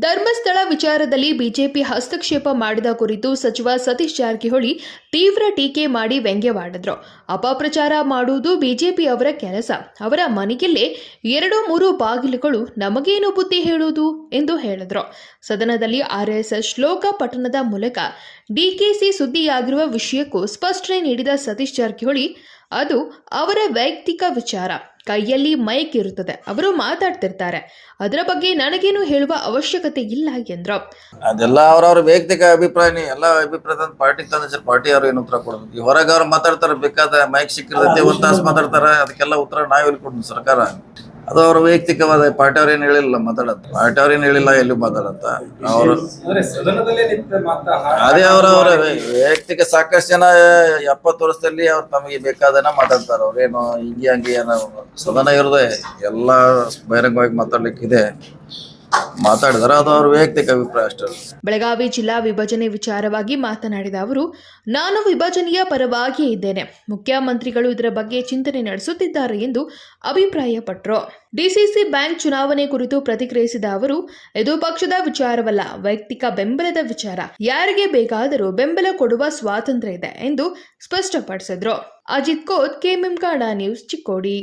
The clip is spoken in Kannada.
ಧರ್ಮಸ್ಥಳ ವಿಚಾರದಲ್ಲಿ ಬಿಜೆಪಿ ಹಸ್ತಕ್ಷೇಪ ಮಾಡಿದ ಕುರಿತು ಸಚಿವ ಸತೀಶ್ ಜಾರಕಿಹೊಳಿ ತೀವ್ರ ಟೀಕೆ ಮಾಡಿ ವ್ಯಂಗ್ಯವಾಡಿದ್ರು. ಅಪಪ್ರಚಾರ ಮಾಡುವುದು ಬಿಜೆಪಿ ಅವರ ಕೆಲಸ. ಅವರ ಮನೆಯಲ್ಲೇ ಎರಡು ಮೂರು ಬಾಗಿಲುಗಳು ನಮಗೇನು ಬುದ್ಧಿ ಹೇಳುವುದು ಎಂದು ಹೇಳಿದ್ರು. ಸದನದಲ್ಲಿ ಆರ್ಎಸ್ಎಸ್ ಶ್ಲೋಕ ಪಠಣದ ಮೂಲಕ ಡಿಕೆಸಿ ಸುದ್ದಿಯಾಗಿರುವ ವಿಷಯಕ್ಕೂ ಸ್ಪಷ್ಟನೆ ನೀಡಿದ ಸತೀಶ್ ಜಾರಕಿಹೊಳಿ, ಅದು ಅವರ ವೈಯಕ್ತಿಕ ವಿಚಾರ. ಕೈಯಲ್ಲಿ ಮೈಕ್ ಇರುತ್ತದೆ. ಅವರು ಮಾತಾಡ್ತಿರ್ತಾರೆ. ಅದರ ಬಗ್ಗೆ ನನಗೇನು ಹೇಳುವ ಅವಶ್ಯಕತೆ ಇಲ್ಲ ಎಂದ್ರು. ಅದೆಲ್ಲ ಅವರವರ ವೈಯಕ್ತಿಕ ಅಭಿಪ್ರಾಯ ಎಲ್ಲ ಅಭಿಪ್ರಾಯ ಪಾರ್ಟಿ ಪಾರ್ಟಿ ಅವ್ರು ಏನು ಉತ್ತರ ಕೊಡೋದು ಈ ಹೊರಗೆ ಅವ್ರು ಮಾತಾಡ್ತಾರೆ ಬೇಕಾದ ಮೈಕ್ ಸಿಕ್ಕಿರ್ತೈತಿ ಒಂದು ತಾಸು ಮಾತಾಡ್ತಾರ ಅದಕ್ಕೆಲ್ಲ ಉತ್ತರ ನಾವ್ ಎಲ್ಲಿ ಕೊಡೋದು ಸರ್ಕಾರ. ಅದು ಅವ್ರ ವೈಯಕ್ತಿಕವಾದ ಪಾರ್ಟಿ ಅವ್ರು ಏನ್ ಹೇಳಿಲ್ಲ ಮಾತಾಡತ್ತ ಪಾರ್ಟಿ ಅವ್ರು ಏನ್ ಹೇಳಿಲ್ಲ ಎಲ್ಲಿ ಮಾತಾಡತ್ತ ಅವರು ಅದೇ ಅವ್ರ ಅವ್ರ ವೈಯಕ್ತಿಕ ಸಾಕಷ್ಟು ಜನ ಎಪ್ಪತ್ತು ವರ್ಷದಲ್ಲಿ ಅವ್ರು ತಮಗೆ ಬೇಕಾದನ ಮಾತಾಡ್ತಾರ. ಅವ್ರೇನು ಹಿಂಗೆ ಹಂಗೆ ಏನೋ ಸದನ ಇರೋದೇ ಎಲ್ಲ ಬಹಿರಂಗವಾಗಿ ಮಾತಾಡ್ಲಿಕ್ಕಿದೆ. ಮಾತಾಡಿದಾರೆ, ಅದು ಅವ್ರ ಬೆಳಗಾವಿ ಜಿಲ್ಲಾ ವಿಭಜನೆ ವಿಚಾರವಾಗಿ ಮಾತನಾಡಿದ ಅವರು, ನಾನು ವಿಭಜನೆಯ ಪರವಾಗಿಯೇ ಇದ್ದೇನೆ. ಮುಖ್ಯಮಂತ್ರಿಗಳು ಇದರ ಬಗ್ಗೆ ಚಿಂತನೆ ನಡೆಸುತ್ತಿದ್ದಾರೆ ಎಂದು ಅಭಿಪ್ರಾಯಪಟ್ಟರು. ಡಿಸಿಸಿ ಬ್ಯಾಂಕ್ ಚುನಾವಣೆ ಕುರಿತು ಪ್ರತಿಕ್ರಿಯಿಸಿದ ಅವರು, ಇದು ಪಕ್ಷದ ವಿಚಾರವಲ್ಲ, ವೈಯಕ್ತಿಕ ಬೆಂಬಲದ ವಿಚಾರ. ಯಾರಿಗೆ ಬೇಕಾದರೂ ಬೆಂಬಲ ಕೊಡುವ ಸ್ವಾತಂತ್ರ್ಯ ಇದೆ ಎಂದು ಸ್ಪಷ್ಟಪಡಿಸಿದ್ರು. ಅಜಿತ್ ಕೋತ್ ಕೆಎಂಎಂ ಕಾಡಾ ನ್ಯೂಸ್ ಚಿಕ್ಕೋಡಿ.